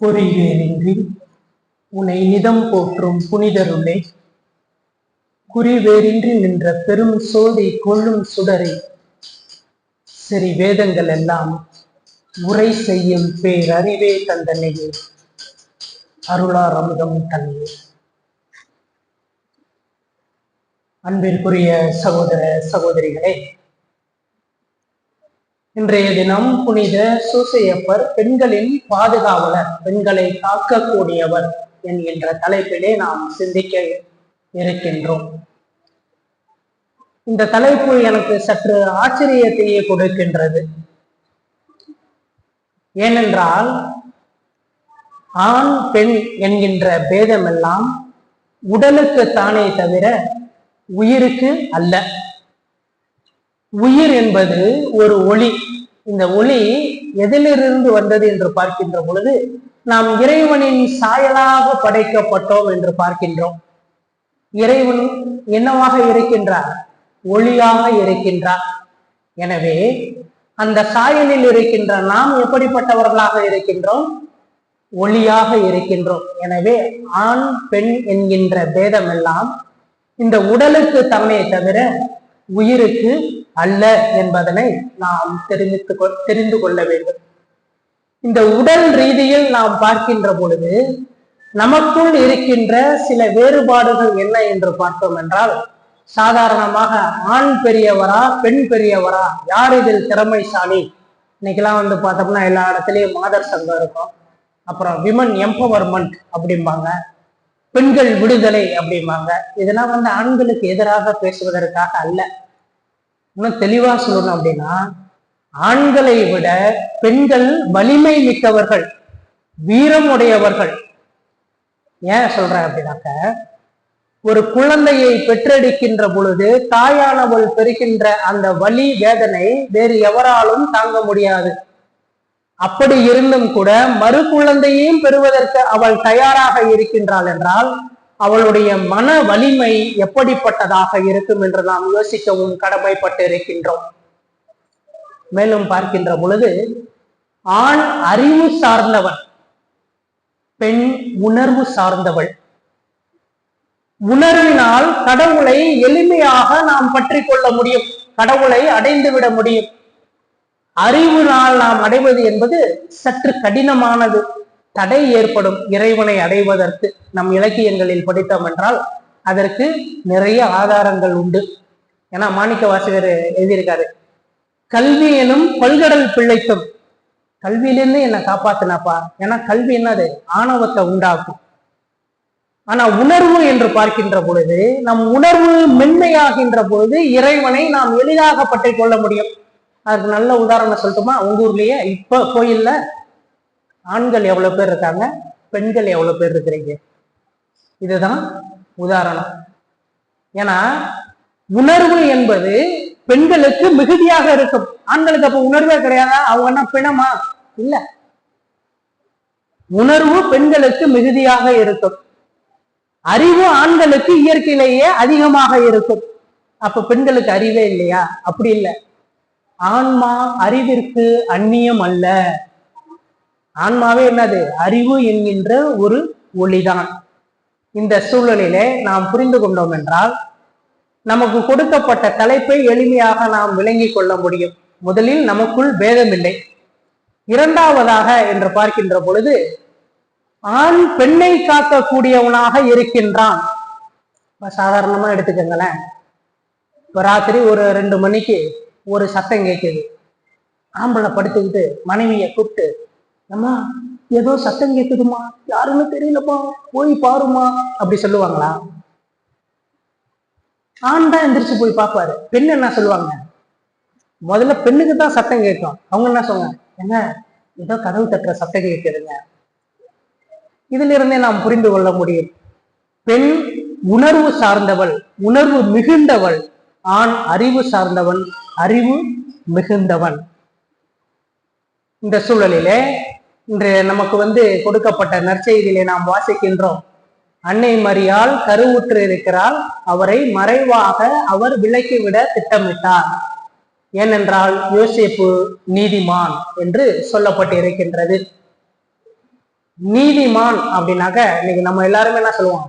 பொறிவேரின்றி உன்னை நிதம் போற்றும் புனிதருளே. குறிவேரின்றி நின்ற பெரும் சோதி கொள்ளும் சுடரை. சரி வேதங்கள் எல்லாம் உரை செய்யும் பேரறிவே தந்தனையே. அருளார் அமுதம் தன்னையே. அன்பிற்குரிய சகோதர சகோதரிகளே இன்றைய தினம் புனித சூசையப்பர் பெண்களின் பாதுகாவலர் பெண்களை காக்கக்கூடியவர் என்கின்ற தலைப்பிலே நாம் சிந்திக்க இருக்கின்றோம். இந்த தலைப்பு எனக்கு சற்று ஆச்சரியத்தையே கொடுக்கின்றது. ஏனென்றால் ஆண் பெண் என்கின்ற பேதமெல்லாம் உடலுக்கு தானே தவிர உயிருக்கு அல்ல. உயிர் என்பது ஒரு ஒளி. இந்த ஒளி எதிலிருந்து வந்தது என்று பார்க்கின்ற பொழுது நாம் இறைவனின் சாயலாக படைக்கப்பட்டோம் என்று பார்க்கின்றோம். இறைவன் என்னவாக இருக்கின்றார்? ஒளியாக இருக்கின்றார். எனவே அந்த சாயலில் இருக்கின்ற நாம் எப்படிப்பட்டவர்களாக இருக்கின்றோம்? ஒளியாக இருக்கின்றோம். எனவே ஆண் பெண் என்கின்ற பேதம் எல்லாம் இந்த உடலுக்கு தம்மே தவிர உயிருக்கு அல்ல என்பதனை நாம் தெரிவித்து தெரிந்து கொள்ள வேண்டும். இந்த உடல் ரீதியில் நாம் பார்க்கின்ற பொழுது நமக்குள் இருக்கின்ற சில வேறுபாடுகள் என்ன என்று பார்த்தோம் என்றால் சாதாரணமாக ஆண் பெரியவரா பெண் பெரியவரா யார் இதில் திறமைசாலி? இன்னைக்கெல்லாம் வந்து பார்த்தோம்னா எல்லா இடத்துலயும் மாதர் சங்கம் இருக்கும். அப்புறம் விமன் எம்பவர்மெண்ட் அப்படிம்பாங்க. பெண்கள் விடுதலை அப்படிம்பாங்க. இதெல்லாம் வந்து ஆண்களுக்கு எதிராக பேசுவதற்காக அல்ல. இன்னும் தெளிவா சொல்லணும் அப்படின்னா ஆண்களை விட பெண்கள் வலிமை மிக்கவர்கள் வீரம் உடையவர்கள். ஏன் சொல்றேன் அப்படின்னாக்க ஒரு குழந்தையை பெற்றெடுக்கின்ற பொழுது தாயானவள் பெறுகின்ற அந்த வலி வேதனை வேறு எவராலும் தாங்க முடியாது. அப்படி இருந்தும் கூட மறு குழந்தையையும் பெறுவதற்கு அவள் தயாராக இருக்கின்றாள் என்றால் அவளுடைய மன வலிமை எப்படிப்பட்டதாக இருக்கும் என்று நாம் யோசிக்கவும் கடமைப்பட்டு இருக்கின்றோம் மேலும் பார்க்கின்ற பொழுது ஆண் அறிவு சார்ந்தவன் பெண் உணர்வு சார்ந்தவள். உணர்வினால் கடவுளை எளிமையாக நாம் பற்றி கொள்ள முடியும் கடவுளை அடைந்து விட முடியும். அறிவினால் நாம் அடைவது என்பது சற்று கடினமானது. தடை ஏற்படும் இறைவனை அடைவதற்கு நம் இலக்கியங்களில் படித்தோம் என்றால் அதற்கு நிறைய ஆதாரங்கள் உண்டு. ஏன்னா மாணிக்க வாசகர் எழுதியிருக்காரு கல்வி எனும் பல்கடல் பிள்ளைத்தும் கல்வியிலிருந்து என்னை காப்பாத்தினாப்பா. ஏன்னா கல்வி என்னது? ஆணவத்தை உண்டாக்கும். ஆனா உணர்வு என்று பார்க்கின்ற பொழுது நம் உணர்வு மென்மையாகின்ற பொழுது இறைவனை நாம் எளிதாக பற்றி கொள்ள முடியும். அதுக்கு நல்ல உதாரணம் சொல்லட்டுமா? உங்க ஊர்லயே இப்ப கோயில்ல ஆண்கள் எவ்வளவு பேர் இருக்காங்க? பெண்கள் எவ்வளவு பேர் இருக்கிறீங்க? இதுதான் உதாரணம். ஏன்னா உணர்வு என்பது பெண்களுக்கு மிகுதியாக இருக்கும். ஆண்களுக்கு அப்ப உணர்வே கிடையாதா? அவங்க என்ன பிணமா? இல்ல. உணர்வு பெண்களுக்கு மிகுதியாக இருக்கும். அறிவு ஆண்களுக்கு இயற்கையிலேயே அதிகமாக இருக்கும். அப்ப பெண்களுக்கு அறிவே இல்லையா? அப்படி இல்லை. ஆன்மா அறிவிற்கு அந்நியம் அல்ல. ஆன்மாவே என்னது? அறிவு என்கின்ற ஒரு ஒளிதான். இந்த சூழலிலே நாம் புரிந்து கொண்டோம் என்றால் நமக்கு கொடுக்கப்பட்ட தலைப்பை எளிமையாக நாம் விளங்கிக் கொள்ள முடியும். முதலில் நமக்குள் பேதமில்லை. இரண்டாவதாக என்று பார்க்கின்ற பொழுது ஆண் பெண்ணை காக்கக்கூடியவனாக இருக்கின்றான். சாதாரணமா எடுத்துக்கோங்களேன். இப்போ ராத்திரி ஒரு ரெண்டு மணிக்கு ஒரு சத்தம் கேட்குது. ஆம்பளை படுத்துக்கிட்டு மனைவியை கூப்பிட்டு அம்மா ஏதோ சத்தம் கேட்குதுமா யாருன்னு தெரியலப்பா. போய் பாருமா அப்படி சொல்லுவாங்களா? ஆண் தான் எந்திரிச்சு போய் பார்ப்பாரு. பெண் என்ன சொல்லுவாங்க? முதல்ல பெண்ணுக்கு தான் சத்தம் கேட்கும். அவங்க என்ன சொல்லுவாங்க? என்ன? ஏதோ கதவு தட்டுற சத்தம் கேட்குதுங்க. இதுல இருந்தே நாம் புரிந்து கொள்ள முடியும். பெண் உணர்வு சார்ந்தவள் உணர்வு மிகுந்தவள் ஆண் அறிவு சார்ந்தவன் அறிவு மிகுந்தவன். இந்த சூழலிலே இன்று நமக்கு வந்து கொடுக்கப்பட்ட நற்செய்தியிலே நாம் வாசிக்கின்றோம். அன்னை மரியால் கருவுற்று இருக்கிறாள் அவரை மறைவாக அவர் விலக்கிவிட திட்டமிட்டார். ஏனென்றால் யோசிப்பு நீதிமான் என்று சொல்லப்பட்டு இருக்கின்றது நீதிமான் அப்படின்னாக்க இன்னைக்கு நம்ம எல்லாருமே என்ன சொல்லுவோம்?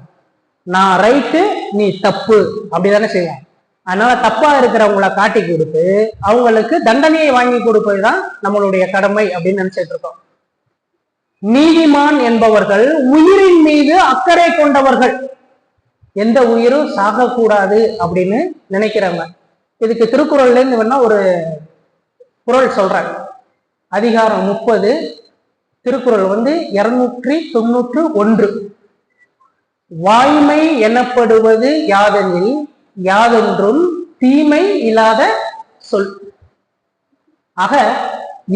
நான் ரைட்டு நீ தப்பு அப்படிதானே செய்வோம். அதனால தப்பா இருக்கிறவங்கள காட்டி கொடுத்து அவங்களுக்கு தண்டனையை வாங்கி கொடுப்பது தான் நம்மளுடைய கடமை அப்படின்னு நினைச்சிட்டு இருக்கோம். நீதிமான் என்பவர்கள் உயிரின் மீது அக்கறை கொண்டவர்கள். எந்த உயிரும் சாகக்கூடாது அப்படின்னு நினைக்கிறவங்க. இதுக்கு திருக்குறள்ல இருந்து வேணா ஒரு குரல் சொல்றேன் அதிகாரம் முப்பது திருக்குறள் வந்து இருநூற்றி தொண்ணூற்று ஒன்று. வாய்மை எனப்படுவது யாதெனில் யாதென்றும் தீமை இல்லாத சொல். ஆக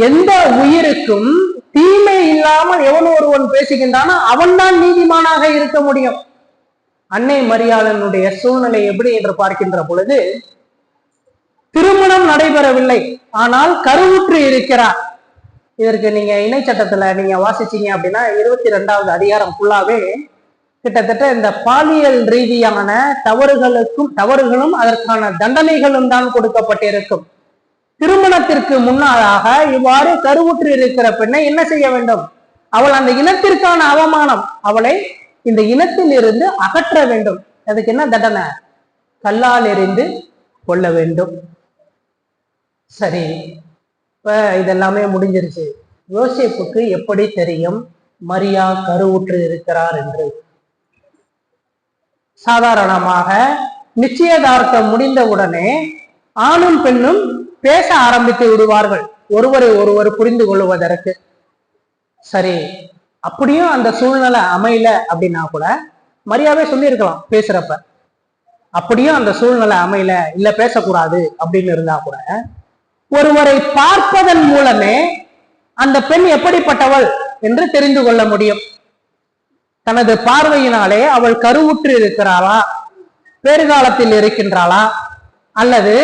எந்த உயிருக்கும் தீமை இல்லாமல் எவன் ஒருவன் பேசுகின்றானோ அவன்தான் நீதிமானாக இருக்க முடியும். அன்னை மரியாளனுடைய சூழ்நிலை எப்படி என்று பார்க்கின்ற பொழுது திருமணம் நடைபெறவில்லை. ஆனால் கருவுற்று இருக்கிறார். இதற்கு நீங்க இணை சட்டத்துல நீங்க வாசிச்சீங்க அப்படின்னா இருபத்தி ரெண்டாவது அதிகாரம் ஃபுல்லாவே கிட்டத்தட்ட இந்த பாலியல் ரீதியான தவறுகளுக்கும் தவறுகளும் அதற்கான தண்டனைகளும் தான் கொடுக்கப்பட்டிருக்கும். திருமணத்திற்கு முன்னாளாக இவ்வாறு கருவுற்று இருக்கிற பெண்ணை என்ன செய்ய வேண்டும்? அவள் அந்த இனத்திற்கான அவமானம் அவளை இந்த இனத்தில் இருந்து அகற்ற வேண்டும். அதுக்கு என்ன தண்டனை? கல்லால் எறிந்து கொள்ள வேண்டும். சரி இப்ப இதெல்லாமே முடிஞ்சிருச்சு. யோசிப்புக்கு எப்படி தெரியும்? மரியா கருவுற்று இருக்கிறார் என்று. சாதாரணமாக நிச்சயதார்த்தம் முடிந்தவுடனே ஆணும் பெண்ணும் பேச ஆரம்பித்து விடுவார்கள். ஒருவரை ஒருவர் புரிந்து கொள்வதற்கு. சரி அப்படியும் அந்த சூழ்நிலை அமையல அப்படின்னா கூட மரியாதை சொல்லியிருக்கலாம் பேசுறப்ப. அப்படியும் அந்த சூழ்நிலை அமையல இல்ல பேசக்கூடாது அப்படின்னு இருந்தா கூட ஒருவரை பார்ப்பதன் மூலமே அந்த பெண் எப்படிப்பட்டவள் என்று தெரிந்து கொள்ள முடியும். தனது பார்வையினாலே அவள் கருவுற்று இருக்கிறாளா? பேறுகாலத்தில் இருக்கின்றாளா? அல்லது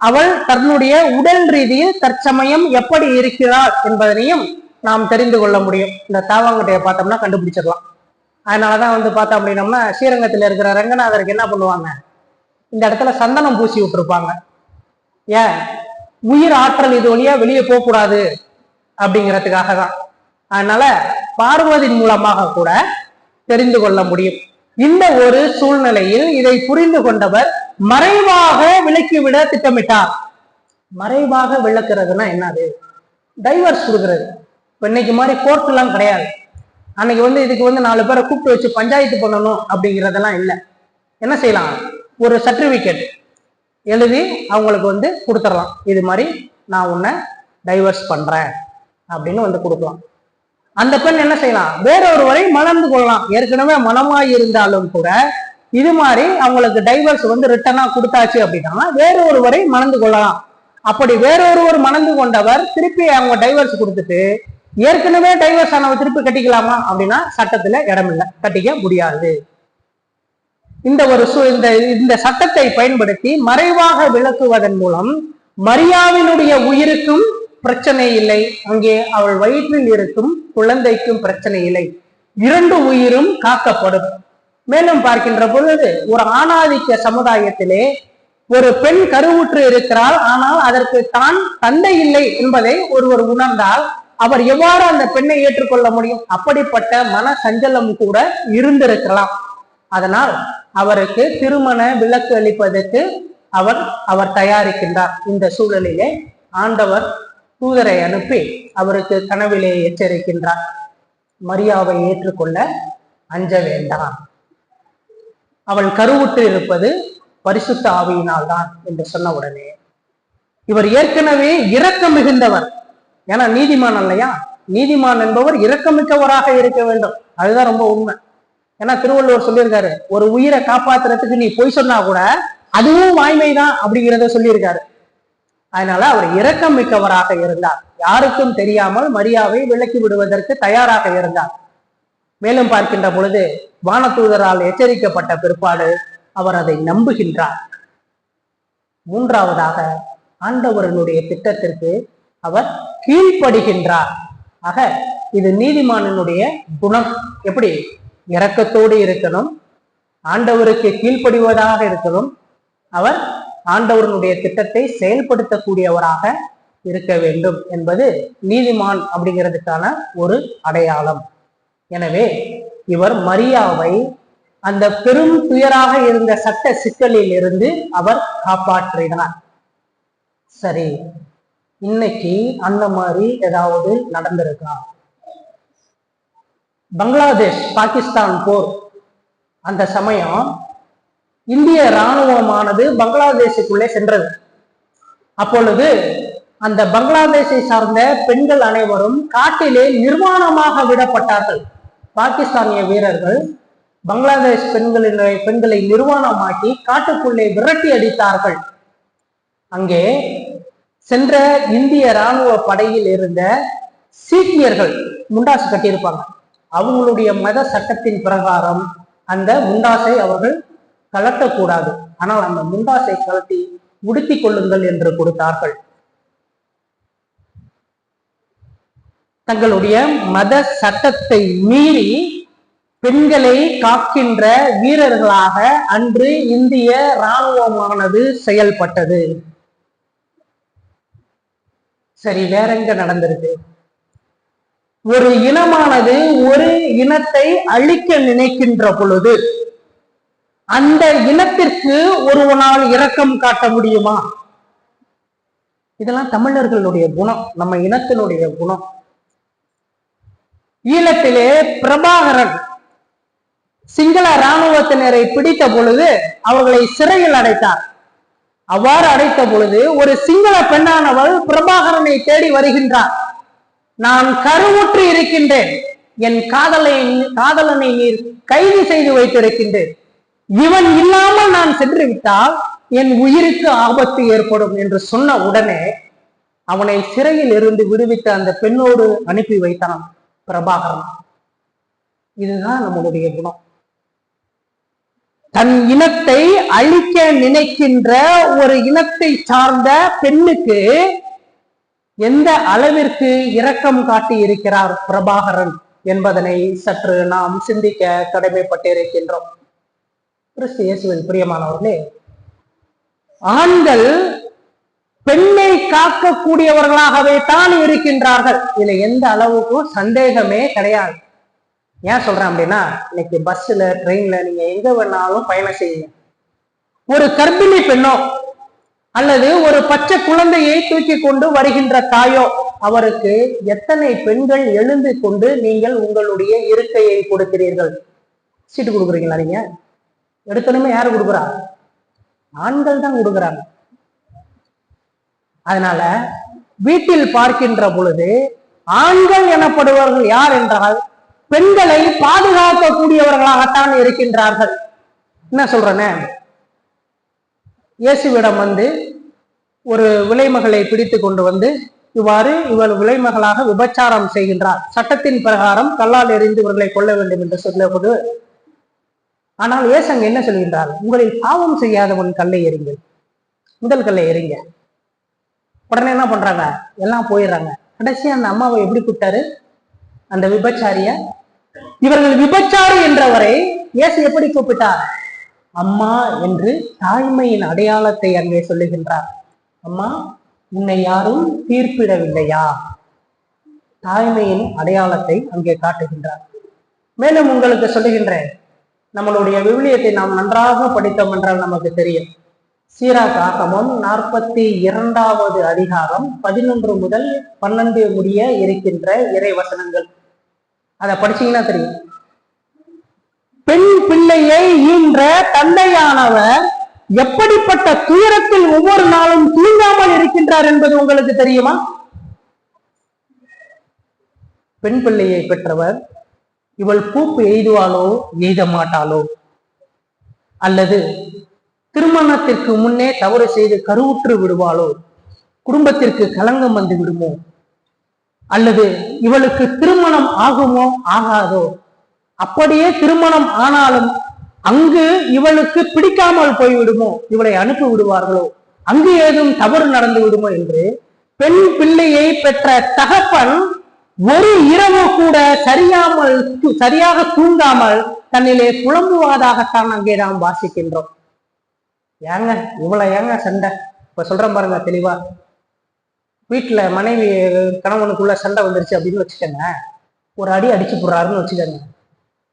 அவள் தன்னுடைய உடல் ரீதியில் தற்சமயம் எப்படி இருக்கிறாள் என்பதனையும் நாம் தெரிந்து கொள்ள முடியும். இந்த தாவாங்கட்டையை பார்த்தோம்னா கண்டுபிடிச்சிடலாம். அதனாலதான் வந்து பார்த்தோம் அப்படின்னம்னா ஸ்ரீரங்கத்தில் இருக்கிற ரங்கநாதருக்கு என்ன பண்ணுவாங்க? இந்த இடத்துல சந்தனம் பூசி விட்டுருப்பாங்க. ஏன்? உயிர் ஆற்றல் இது வழியா வெளியே போகக்கூடாது அப்படிங்கிறதுக்காக தான் அதனால பார்வதின் மூலமாக கூட தெரிந்து கொள்ள முடியும். இந்த ஒரு சூழ்நிலையில் இதை புரிந்து கொண்டவர் மறைவாக விலக்கிவிட திட்டமிட்டார். மறைவாக விளக்குறதுன்னா என்னது? டைவர்ஸ் கொடுக்கறது. இப்போ இன்னைக்கு மாதிரி கோர்ட் எல்லாம் கிடையாது. அன்னைக்கு வந்து இதுக்கு வந்து நாலு பேரை கூப்பிட்டு வச்சு பஞ்சாயத்து பண்ணணும் அப்படிங்கிறதெல்லாம் இல்லை. என்ன செய்யலாம்? ஒரு சர்டிபிகேட் எழுதி அவங்களுக்கு வந்து கொடுத்துடலாம். இது மாதிரி நான் உன்னை டைவர்ஸ் பண்றேன் அப்படின்னு வந்து கொடுக்கலாம். அந்த பெண் என்ன செய்யலாம்? வேறொருவரை மணந்து கொள்ளலாம். ஏற்கனவே மனமாய் இருந்தாலும் கூட இது மாதிரி அவங்களுக்கு டைவர்ஸ் வந்து ரிட்டனா கொடுத்தாச்சு அப்படின்னா வேற ஒருவரை மணந்து கொள்ளலாம். அப்படி வேறொருவர் மணந்து கொண்டவர் திருப்பி அவங்க டைவர்ஸ் கொடுத்துட்டு ஏற்கனவே டைவர்ஸ் ஆனவர் திருப்பி கட்டிக்கலாமா அப்படின்னா சட்டத்துல இடம் இல்லை கட்டிக்க முடியாது. இந்த ஒரு சு இந்த இந்த சட்டத்தை பயன்படுத்தி மறைவாக விளக்குவதன் மூலம் மரியாவினுடைய உயிருக்கும் பிரச்சனை இல்லை. அங்கே அவள் வயிற்றில் இருக்கும் குழந்தைக்கும் பிரச்சனை இல்லை. இரண்டு உயிரும் காக்கப்படும். மேலும் பார்க்கின்ற பொழுது ஒரு ஆணாதிக்க சமுதாயத்திலே ஒரு பெண் கருவுற்று இருக்கிறாள். ஆனால் அதற்கு தான் தந்தை இல்லை என்பதை ஒருவர் உணர்ந்தால் அவர் எவ்வாறு அந்த பெண்ணை ஏற்றுக்கொள்ள முடியும்? அப்படிப்பட்ட மன சஞ்சலம் கூட இருந்திருக்கலாம். அதனால் அவருக்கு திருமண விலக்கு அளிப்பதற்கு அவர் அவர் தயாரிக்கின்றார். இந்த சூழலிலே ஆண்டவர் தூதரை அனுப்பி அவருக்கு கனவிலே எச்சரிக்கின்றார். மரியாவை ஏற்றுக்கொள்ள அஞ்ச வேண்டாம். அவள் கருவுற்று இருப்பது பரிசுத்த ஆவியினால் தான் என்று சொன்ன உடனே இவர் ஏற்கனவே இரக்கம் மிகுந்தவர். ஏன்னா நீதிமான் இல்லையா நீதிமான் என்பவர் இரக்கமிக்கவராக இருக்க வேண்டும். அதுதான் ரொம்ப உண்மை. ஏன்னா திருவள்ளுவர் சொல்லியிருக்காரு ஒரு உயிரை காப்பாத்துறதுக்கு நீ பொய் சொன்னா கூட அதுவும் வாய்மை தான் அப்படிங்கிறத சொல்லியிருக்காரு. அதனால அவர் இரக்கம் மிக்கவராக இருந்தார். யாருக்கும் தெரியாமல் மரியாவை விலக்கி விடுவதற்கு தயாராக இருந்தார். மேலும் பார்க்கின்ற பொழுது வானதூதரால் எச்சரிக்கப்பட்ட பிற்பாடு அவர் அதை நம்புகின்றார். மூன்றாவதாக ஆண்டவரனுடைய திட்டத்திற்கு அவர் கீழ்ப்படுகின்றார். ஆக இது நீதிமானனுடைய குணம். எப்படி? இரக்கத்தோடு இருக்கணும். ஆண்டவருக்கு கீழ்ப்படிவதாக இருக்கணும். அவர் ஆண்டவரனுடைய திட்டத்தை செயல்படுத்தக்கூடியவராக இருக்க வேண்டும் என்பது நீதிமான் அப்படிங்கிறதுக்கான ஒரு அடையாளம். எனவே இவர் மரியாவை அந்த பெரும் துயராக இருந்த சட்ட சிக்கலில் இருந்து அவர் காப்பாற்றினார். சரி இன்னைக்கு அந்த மாதிரி ஏதாவது நடந்திருக்கா? பங்களாதேஷ் பாகிஸ்தான் போர். அந்த சமயம் இந்திய இராணுவமானது பங்களாதேஷுக்குள்ளே சென்றது. அப்பொழுது அந்த பங்களாதேஷை சார்ந்த பெண்கள் அனைவரும் காட்டிலே நிர்வாணமாக விடப்பட்டார்கள். பாகிஸ்தானிய வீரர்கள் பங்களாதேஷ் பெண்களின் பெண்களை நிர்வாணமாக்கி காட்டுக்குள்ளே விரட்டி அடித்தார்கள். அங்கே சென்ற இந்திய ராணுவ படையில் இருந்த சீக்கியர்கள் முண்டாசு கட்டியிருப்பாங்க. அவங்களுடைய மத சட்டத்தின் பிரகாரம் அந்த முண்டாசை அவர்கள் கலட்டக்கூடாது ஆனால் அந்த முண்டாசை கலட்டி உடுத்திக் கொள்ளுங்கள் என்று கொடுத்தார்கள். தங்களுடைய மத சட்டத்தை மீறி பெண்களை காக்கின்ற வீரர்களாக அன்று இந்திய இராணுவமானது செயல்பட்டது. சரி வேற எங்க நடந்திருக்கு? ஒரு இனமானது ஒரு இனத்தை அழிக்க நினைக்கின்ற பொழுது அந்த இனத்திற்கு ஒருவனால் இரக்கம் காட்ட முடியுமா? இதெல்லாம் தமிழர்களுடைய குணம் நம்ம இனத்தினுடைய குணம். ஈழத்திலே பிரபாகரன் சிங்கள இராணுவத்தினரை பிடித்த பொழுது அவர்களை சிறையில் அடைத்தார். அவ்வாறு அடைத்த பொழுது ஒரு சிங்கள பெண்ணானவள் பிரபாகரனை தேடி வருகின்றார். நான் கருவுற்று இருக்கின்றேன். என் காதலை காதலனை நீர் கைது செய்து வைத்திருக்கின்றேன். இவன் இல்லாமல் நான் சென்று விட்டால் என் உயிருக்கு ஆபத்து ஏற்படும் என்று சொன்ன உடனே அவனை சிறையில் இருந்து விடுவித்த அந்த பெண்ணோடு அனுப்பி வைத்தான். பிரபாகரன். இதுதான் நம்மளுடைய குணம். தன் இனத்தை அழிக்க நினைக்கின்ற ஒரு இனத்தை சார்ந்த பெண்ணுக்கு எந்த அளவிற்கு இரக்கம் காட்டி இருக்கிறார் பிரபாகரன் என்பதனை சற்று நாம் சிந்திக்க கடமைப்பட்டிருக்கின்றோம். கிறிஸ்து இயேசுவின் பிரியமானவர்களே ஆண்கள் பெண்ணை காக்கக்கூடியவர்களாகவே தான் இருக்கின்றார்கள். இதுல எந்த அளவுக்கும் சந்தேகமே கிடையாது. ஏன் சொல்றேன் அப்படின்னா இன்னைக்கு பஸ்ல ட்ரெயின்ல நீங்க எங்க வேணாலும் பயணம் செய்யுங்க. ஒரு கர்ப்பிணி பெண்ணோ அல்லது ஒரு பச்சை குழந்தையை தூக்கி கொண்டு வருகின்ற தாயோ அவருக்கு எத்தனை பெண்கள் எழுந்து கொண்டு நீங்கள் உங்களுடைய இருக்கையை கொடுக்கிறீர்கள்? சீட்டு கொடுக்குறீங்களா நீங்க? எடுத்தனுமே யாரு கொடுக்குறா? ஆண்கள் தான் கொடுக்குறாங்க. அதனால வீட்டில் பார்க்கின்ற பொழுது ஆண்கள் எனப்படுபவர்கள் யார் என்றால் பெண்களை பாதுகாக்கக்கூடியவர்களாகத்தான் இருக்கின்றார்கள். என்ன சொல்றேன்னு இயேசுவிடம் வந்து ஒரு விலைமகளை பிடித்து கொண்டு வந்து இவ்வாறு இவள் விலைமகளாக விபச்சாரம் செய்கின்றார். சட்டத்தின் பிரகாரம் கல்லால் எறிந்து இவர்களை கொள்ள வேண்டும் என்று சொல்லப்போது ஆனால் இயேசங்க என்ன சொல்கின்றார்? உங்களில் பாவம் செய்யாதவன் கல்லை எறிங்கள். முதல் கல்லை எறிங்க. உடனே என்ன பண்றாங்க? எல்லாம் போயிடுறாங்க. கடைசி அந்த அம்மாவை எப்படி கூப்பிட்டாரு? அந்த விபச்சாரிய இவர்கள் விபச்சாரி என்றவரை இயேசு எப்படி கூப்பிட்டார்? அம்மா என்று தாய்மையின் அடையாளத்தை அங்கே சொல்லுகின்றார். அம்மா உன்னை யாரும் தீர்ப்பிடவில்லையா? தாய்மையின் அடையாளத்தை அங்கே காட்டுகின்றார். மேலும் உங்களுக்கு சொல்லுகின்றேன். நம்மளுடைய விவிலியத்தை நாம் நன்றாக படித்தோம் என்றால் நமக்கு தெரியும். சீராக் ஆகமம் நாற்பத்தி இரண்டாவது அதிகாரம் பதினொன்று முதல் பன்னெண்டு முடிய இருக்கின்ற இறை வசனங்கள் அதை படிச்சீங்கன்னா தெரியும். பெண் பிள்ளையை ஈன்ற தந்தையானவர் எப்படிப்பட்ட துயரத்தில் ஒவ்வொரு நாளும் தூங்காமல் இருக்கின்றார் என்பது உங்களுக்கு தெரியுமா? பெண் பிள்ளையை பெற்றவர் இவள் பூப்பு எய்துவாளோ எய்த மாட்டாளோ அல்லது திருமணத்திற்கு முன்னே தவறு செய்து கருவுற்று விடுவாளோ? குடும்பத்திற்கு களங்கம் வந்து விடுமோ? அல்லது இவளுக்கு திருமணம் ஆகுமோ ஆகாதோ? அப்படியே திருமணம் ஆனாலும் அங்கு இவளுக்கு பிடிக்காமல் போய்விடுமோ? இவளை அனுப்பி விடுவார்களோ? அங்கு ஏதும் தவறு நடந்து விடுமோ என்று பெண் பிள்ளையை பெற்ற தகப்பன் ஒரு இரவு கூட சரியாமல் சரியாக தூங்காமல் தன்னிலே புலம்புவதாகத்தான் அங்கே நாம் வாசிக்கின்றோம். ஏங்க இவ்வளவு ஏங்க சண்டை? இப்போ சொல்றேன் பாருங்க தெளிவா. வீட்டில் மனைவி கணவனுக்குள்ள சண்டை வந்துருச்சு அப்படின்னு வச்சுக்கோங்க. ஒரு அடி அடிச்சு போடுறாருன்னு வச்சுக்கோங்க.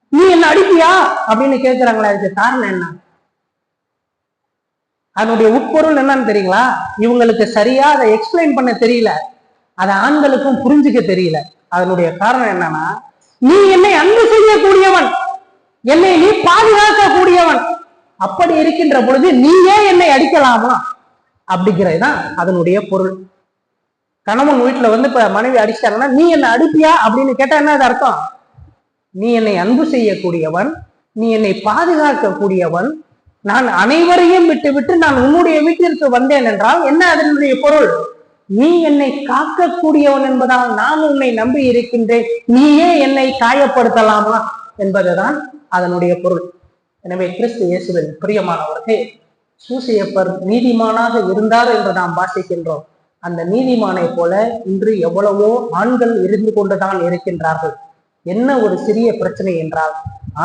நீ என்ன அடிப்பியா? அப்படின்னு கேட்குறாங்களே அதுக்கு காரணம் என்ன? அதனுடைய உட்பொருள் என்னன்னு தெரியுங்களா? இவங்களுக்கு சரியா அதை எக்ஸ்பிளைன் பண்ண தெரியல. அதை ஆண்களுக்கும் புரிஞ்சுக்க தெரியல. அதனுடைய காரணம் என்னன்னா நீ என்னை அன்பு செய்யக்கூடியவன். என்னை நீ பாதுகாக்க கூடியவன் அப்படி இருக்கின்ற பொழுது நீயே என்னை அடிக்கலாமா? அப்படிங்கிறது தான் அதனுடைய பொருள். கணவன் வீட்டுல வந்து இப்ப மனைவி அடிச்சிட்டாங்கன்னா நீ என்னை அடிப்பியா? அப்படின்னு கேட்டா என்ன அது அர்த்தம்? நீ என்னை அன்பு செய்யக்கூடியவன் நீ என்னை பாதுகாக்கக்கூடியவன் நான் அனைவரையும் விட்டு விட்டு நான் உன்னுடைய வீட்டிற்கு வந்தேன் என்றால் என்ன அதனுடைய பொருள்? நீ என்னை காக்கக்கூடியவன் என்பதால் நான் உன்னை நம்பி இருக்கின்றேன். நீயே என்னை காயப்படுத்தலாமா? என்பதுதான் அதனுடைய பொருள். எனவே கிறிஸ்து இயேசுவில் பிரியமானவர்களே சூசியப்பர் நீதிமானாக இருந்தார் என்று நாம் வாசிக்கின்றோம். அந்த நீதிமானை போல இன்று எவ்வளவோ ஆண்கள் இருந்து கொண்டுதான் இருக்கின்றார்கள். என்ன ஒரு சிறிய பிரச்சனை என்றால்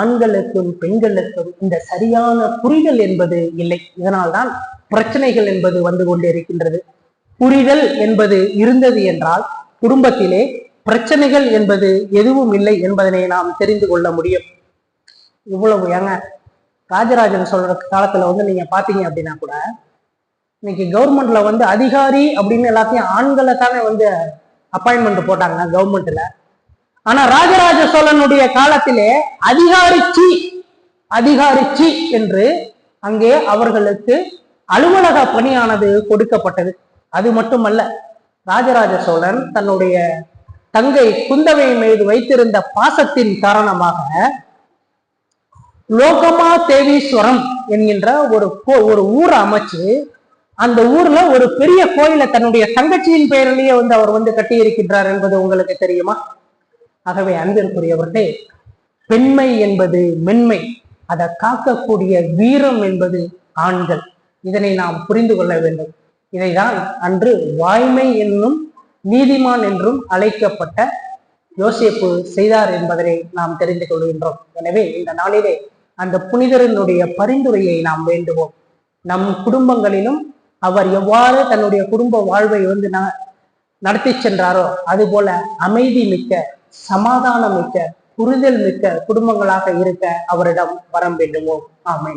ஆண்களுக்கும் பெண்களுக்கும் இந்த சரியான புரிதல் என்பது இல்லை. இதனால்தான் பிரச்சனைகள் என்பது வந்து கொண்டு இருக்கின்றது புரிதல் என்பது இருந்தது என்றால் குடும்பத்திலே பிரச்சனைகள் என்பது எதுவும் இல்லை என்பதனை நாம் தெரிந்து கொள்ள முடியும். இவ்வளவு ஏங்க? ராஜராஜன் சொல்ற காலத்துல வந்து நீங்க பாத்தீங்க அப்படின்னா கூட இன்னைக்கு கவர்மெண்ட்ல வந்து அதிகாரி அப்படின்னு எல்லாத்தையும் ஆண்களை தானே வந்து அப்பாயின்மெண்ட் போட்டாங்க கவர்மெண்ட்ல ஆனா ராஜராஜ சோழனுடைய காலத்திலே அதிகாரிச்சி அதிகாரிச்சி என்று அங்கே அவர்களுக்கு அலுவலக பணியானது கொடுக்கப்பட்டது. அது மட்டுமல்ல ராஜராஜ சோழன் தன்னுடைய தங்கை குந்தவை மீது வைத்திருந்த பாசத்தின் காரணமாக லோகமா தேவீஸ்வரம் என்கின்ற ஒரு ஒரு ஊரை அமைச்சு அந்த ஊர்ல ஒரு பெரிய கோயிலை தன்னுடைய தங்கச்சியின் பெயரிலேயே வந்து அவர் வந்து கட்டியிருக்கின்றார் என்பது உங்களுக்கு தெரியுமா? ஆகவே அன்பிற்குரியவர்களே பெண்மை என்பது மென்மை அதை காக்கக்கூடிய வீரம் என்பது ஆண்கள். இதனை நாம் புரிந்து கொள்ள வேண்டும். இதைதான் அன்று வாய்மை என்னும் நீதிமான் என்றும் அழைக்கப்பட்ட யோசிப்பு செய்தார் என்பதனை நாம் தெரிந்து கொள்கின்றோம். எனவே இந்த நாளிலே அந்த புனிதரனுடைய பரிந்துரையை நாம் வேண்டுவோம். நம் குடும்பங்களிலும் அவர் எவ்வாறு தன்னுடைய குடும்ப வாழ்வை வந்து நடத்தி சென்றாரோ அது போல அமைதி மிக்க சமாதானம் மிக்க புரிதல் மிக்க குடும்பங்களாக இருக்க அவரிடம் வரம் வேண்டுவோம். ஆமை